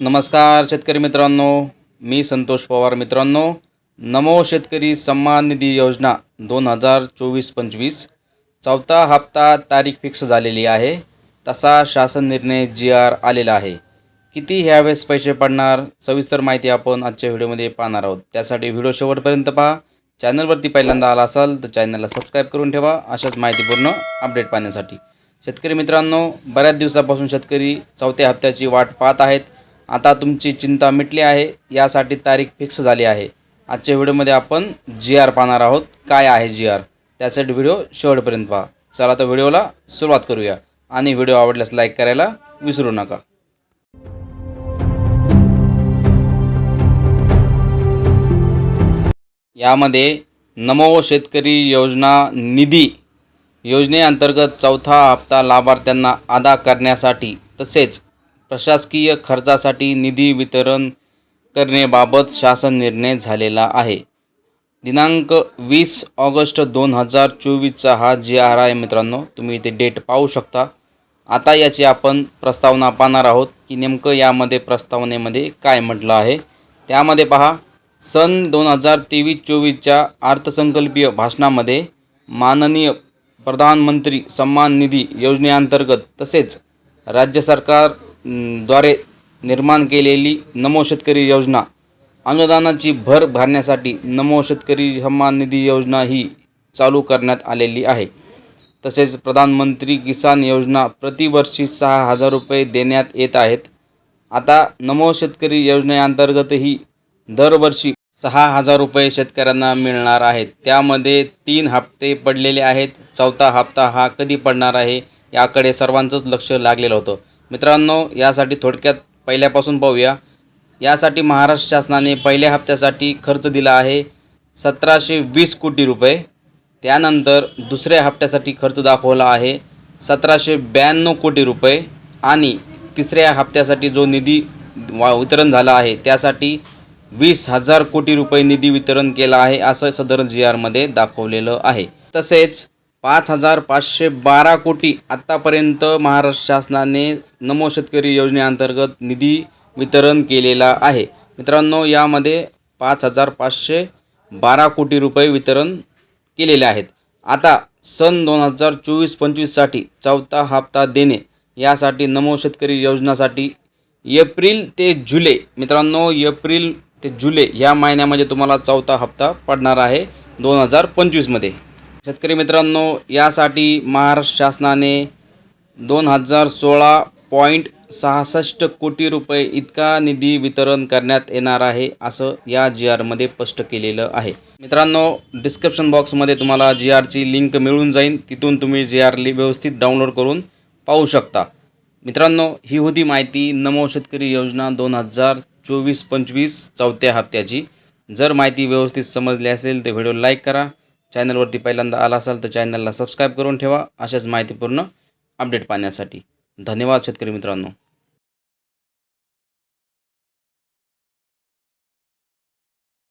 नमस्कार शेतकरी मित्रांनो मी संतोष पवार मित्रांनो. नमो शेतकरी सन्मान निधी योजना दोन हजार चोवीस पंचवीस. चौथा हप्ता तारीख फिक्स झालेली आहे. तसा शासन निर्णय जी आर आलेला आहे. किती ह्यावेळेस पैसे पडणार सविस्तर माहिती आपण आजच्या व्हिडिओमध्ये पाहणार आहोत. त्यासाठी व्हिडिओ शेवटपर्यंत पहा. चॅनलवरती पहिल्यांदा आला असाल तर चॅनलला सबस्क्राईब करून ठेवा. अशाच माहितीपूर्ण अपडेट पाहण्यासाठी. शेतकरी मित्रांनो बऱ्याच दिवसापासून शेतकरी चौथ्या हप्त्याची वाट पाहत आहेत. आता तुमची चिंता मिटली आहे यासाठी तारीख फिक्स झाली आहे. आजच्या व्हिडिओमध्ये आपण जी आर पाहणार आहोत. काय आहे जी आर त्यासाठी व्हिडिओ शेवटपर्यंत पहा. चला तर व्हिडिओला सुरुवात करूया. आणि व्हिडिओ आवडल्यास लाईक करायला विसरू नका. यामध्ये नमो शेतकरी योजना निधी योजनेअंतर्गत चौथा हप्ता लाभार्थ्यांना अदा करण्यासाठी तसेच प्रशासकीय खर्चासाठी निधी वितरण करण्याबाबत शासन निर्णय झालेला आहे. दिनांक वीस ऑगस्ट दोन हजार चोवीसचा हा जी आर आहे मित्रांनो तुम्ही इथे डेट पाहू शकता. आता याची आपण प्रस्तावना पाहणार आहोत की नेमकं यामध्ये प्रस्तावनेमध्ये काय म्हटलं आहे. त्यामध्ये पहा सन दोन हजार तेवीस चोवीसच्या अर्थसंकल्पीय भाषणामध्ये माननीय प्रधानमंत्री सन्मान निधी योजनेअंतर्गत तसेच राज्य सरकार द्वारे निर्माण केलेली नमो शेतकरी योजना. अनुदानाची भर भरण्यासाठी नमो शेतकरी सन्मान निधी योजना ही चालू करण्यात आलेली आहे. तसेच प्रधानमंत्री किसान योजना प्रतिवर्षी सहा हजार रुपये देण्यात येत आहेत. आता नमो शेतकरी योजनेअंतर्गतही दरवर्षी सहा हजार रुपये शेतकऱ्यांना मिळणार आहेत. त्यामध्ये तीन हप्ते पडलेले आहेत. चौथा हप्ता हा कधी पडणार आहे याकडे सर्वांचंच लक्ष लागलेलं होतं. मित्रांनो यासाठी थोडक्यात पहिल्यापासून पाहूया. यासाठी महाराष्ट्र शासनाने पहिल्या हप्त्यासाठी खर्च दिला आहे सतराशे वीस कोटी रुपये. त्यानंतर दुसऱ्या हप्त्यासाठी खर्च दाखवला आहे सतराशे ब्याण्णव कोटी रुपये. आणि तिसऱ्या हप्त्यासाठी जो निधी वा वितरण झाला आहे त्यासाठी वीस हजार कोटी रुपये निधी वितरण केला आहे असं सदर जी आरमध्ये दाखवलेलं आहे. तसेच पाच हजार पाचशे बारा कोटी आत्तापर्यंत महाराष्ट्र शासनाने नमो शेतकरी योजनेअंतर्गत निधी वितरण केलेला आहे. मित्रांनो यामध्ये पाच हजार पाचशे बारा कोटी रुपये वितरण केलेले आहेत. आता सन दोन हजार चोवीस पंचवीससाठी चौथा हप्ता देणे यासाठी नमो शेतकरी योजनासाठी एप्रिल ते जुलै मित्रांनो एप्रिल ते जुलै ह्या महिन्यामध्ये तुम्हाला चौथा हप्ता पडणार आहे दोन हजार पंचवीसमध्ये शेतकरी मित्रांनो यासाठी महाराष्ट्र शासनाने दोन हजार सोळा पॉईंट सहासष्ट कोटी रुपये इतका निधी वितरण करण्यात येणार आहे असं या जी आरमध्ये स्पष्ट केलेलं आहे. मित्रांनो डिस्क्रिप्शन बॉक्समध्ये तुम्हाला जी आरची लिंक मिळून जाईल. तिथून तुम्ही जी आर व्यवस्थित डाउनलोड करून पाहू शकता. मित्रांनो ही होती माहिती नमो शेतकरी योजना दोन हजार चोवीस पंचवीस चौथ्या हप्त्याची. जर माहिती व्यवस्थित समजली असेल तर व्हिडिओ लाईक करा. चॅनलवरती पहिल्यांदा आला असाल तर चॅनलला सबस्क्राईब करून ठेवा. अशाच माहितीपूर्ण अपडेट पाहण्यासाठी. धन्यवाद शेतकरी मित्रांनो.